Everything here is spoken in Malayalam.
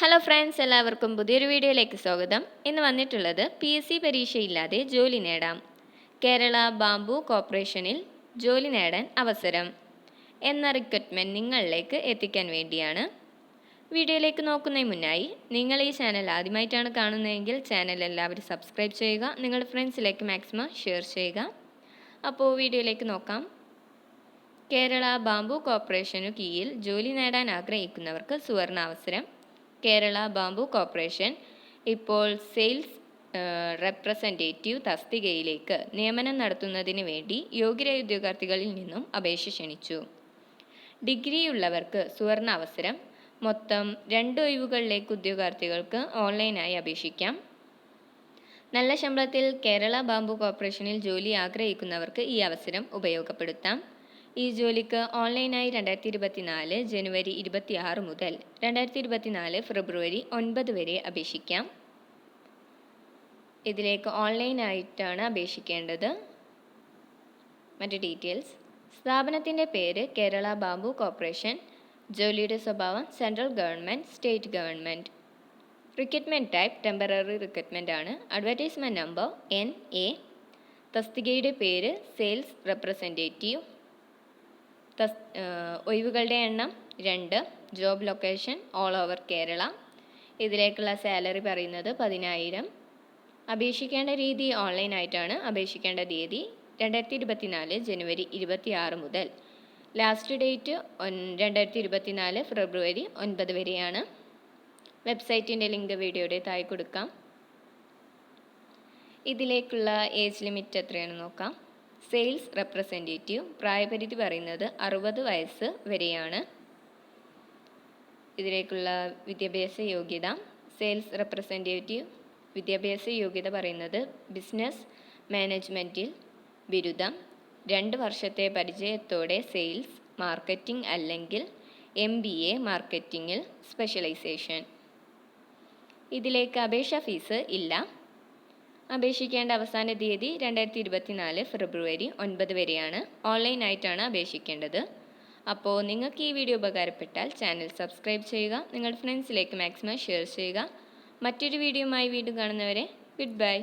ഹലോ ഫ്രണ്ട്സ് എല്ലാവർക്കും പുതിയൊരു വീഡിയോയിലേക്ക് സ്വാഗതം. ഇന്ന് വന്നിട്ടുള്ളത് പി എസ് സി പരീക്ഷയില്ലാതെ ജോലി നേടാം. കേരള ബാംബു കോർപ്പറേഷനിൽ ജോലി നേടാൻ അവസരം എന്ന റിക്വറ്റ്മെന്റ് നിങ്ങളിലേക്ക് എത്തിക്കാൻ വേണ്ടിയാണ്. വീഡിയോയിലേക്ക് നോക്കുന്നതിന് മുന്നായി നിങ്ങൾ ഈ ചാനൽ ആദ്യമായിട്ടാണ് കാണുന്നതെങ്കിൽ ചാനൽ എല്ലാവരും സബ്സ്ക്രൈബ് ചെയ്യുക നിങ്ങളുടെ ഫ്രണ്ട്സിലേക്ക് മാക്സിമം ഷെയർ ചെയ്യുക. അപ്പോൾ വീഡിയോയിലേക്ക് നോക്കാം. കേരള ബാംബു കോർപ്പറേഷനു കീഴിൽ ജോലി നേടാൻ ആഗ്രഹിക്കുന്നവർക്ക് സുവർണ അവസരം. കേരള ബാംബു കോർപ്പറേഷൻ ഇപ്പോൾ സെയിൽസ് റെപ്രസെന്റേറ്റീവ് തസ്തികയിലേക്ക് നിയമനം നടത്തുന്നതിന് വേണ്ടി യോഗ്യരായ ഉദ്യോഗാർത്ഥികളിൽ നിന്നും അപേക്ഷ ക്ഷണിച്ചു. ഡിഗ്രിയുള്ളവർക്ക് സുവർണ അവസരം മൊത്തം രണ്ട് ഒഴിവുകളിലേക്ക് ഉദ്യോഗാർത്ഥികൾക്ക് ഓൺലൈനായി അപേക്ഷിക്കാം. നല്ല ശമ്പളത്തിൽ കേരള ബാംബു കോർപ്പറേഷനിൽ ജോലി ആഗ്രഹിക്കുന്നവർക്ക് ഈ അവസരം ഉപയോഗപ്പെടുത്താം. ഈ ജോലിക്ക് ഓൺലൈനായി രണ്ടായിരത്തി ഇരുപത്തിനാല് ജനുവരി ഇരുപത്തി ആറ് മുതൽ രണ്ടായിരത്തി ഇരുപത്തിനാല് ഫെബ്രുവരി ഒൻപത് വരെ അപേക്ഷിക്കാം. ഇതിലേക്ക് ഓൺലൈനായിട്ടാണ് അപേക്ഷിക്കേണ്ടത്. മറ്റ് ഡീറ്റെയിൽസ്. സ്ഥാപനത്തിന്റെ പേര് കേരള ബാംബു കോർപ്പറേഷൻ. ജോലിയുടെ സ്വഭാവം central government state government. Recruitment type temporary recruitment ആണ്. Advertisement number N A. തസ്തികയുടെ പേര് സെയിൽസ് റെപ്രസെന്റേറ്റീവ്. ഒഴിവുകളുടെ എണ്ണം രണ്ട് job location all over Kerala. ഇതിലേക്കുള്ള സാലറി പറയുന്നത് പതിനായിരം. അപേക്ഷിക്കേണ്ട രീതി ഓൺലൈൻ ആയിട്ടാണ് അപേക്ഷിക്കേണ്ട തീയതി രണ്ടായിരത്തി ഇരുപത്തിനാല് ജനുവരി ഇരുപത്തി ആറ് മുതൽ. ലാസ്റ്റ് ഡേറ്റ് രണ്ടായിരത്തി ഇരുപത്തിനാല് ഫെബ്രുവരി ഒൻപത് വരെയാണ്. വെബ്സൈറ്റിന്റെ ലിങ്ക് വീഡിയോയുടെ താഴെ കൊടുക്കാം. ഇതിലേക്കുള്ള ഏജ് ലിമിറ്റ് എത്രയാണെന്ന് നോക്കാം. സെയിൽസ് റെപ്രസെന്റേറ്റീവ് പ്രായപരിധി പറയുന്നത് അറുപത് വയസ്സ് വരെയാണ്. ഇതിലേക്കുള്ള വിദ്യാഭ്യാസ യോഗ്യത. സെയിൽസ് റെപ്രസെന്റേറ്റീവ് വിദ്യാഭ്യാസ യോഗ്യത പറയുന്നത് ബിസിനസ് മാനേജ്മെന്റിൽ ബിരുദം. രണ്ട് വർഷത്തെ പരിചയത്തോടെ സെയിൽസ് മാർക്കറ്റിംഗ് അല്ലെങ്കിൽ എം ബി എ മാർക്കറ്റിങ്ങിൽ സ്പെഷ്യലൈസേഷൻ. ഇതിലേക്ക് അപേക്ഷ ഫീസ് ഇല്ല. അപേക്ഷിക്കേണ്ട അവസാന തീയതി രണ്ടായിരത്തി ഇരുപത്തിനാല് ഫെബ്രുവരി ഒൻപത് വരെയാണ്. ഓൺലൈനായിട്ടാണ് അപേക്ഷിക്കേണ്ടത്. അപ്പോൾ നിങ്ങൾക്ക് ഈ വീഡിയോ ഉപകാരപ്പെട്ടാൽ ചാനൽ സബ്സ്ക്രൈബ് ചെയ്യുക നിങ്ങളുടെ ഫ്രണ്ട്സിലേക്ക് മാക്സിമം ഷെയർ ചെയ്യുക. മറ്റൊരു വീഡിയോയുമായി വീണ്ടും കാണുന്നവരെ ഗുഡ് ബൈ.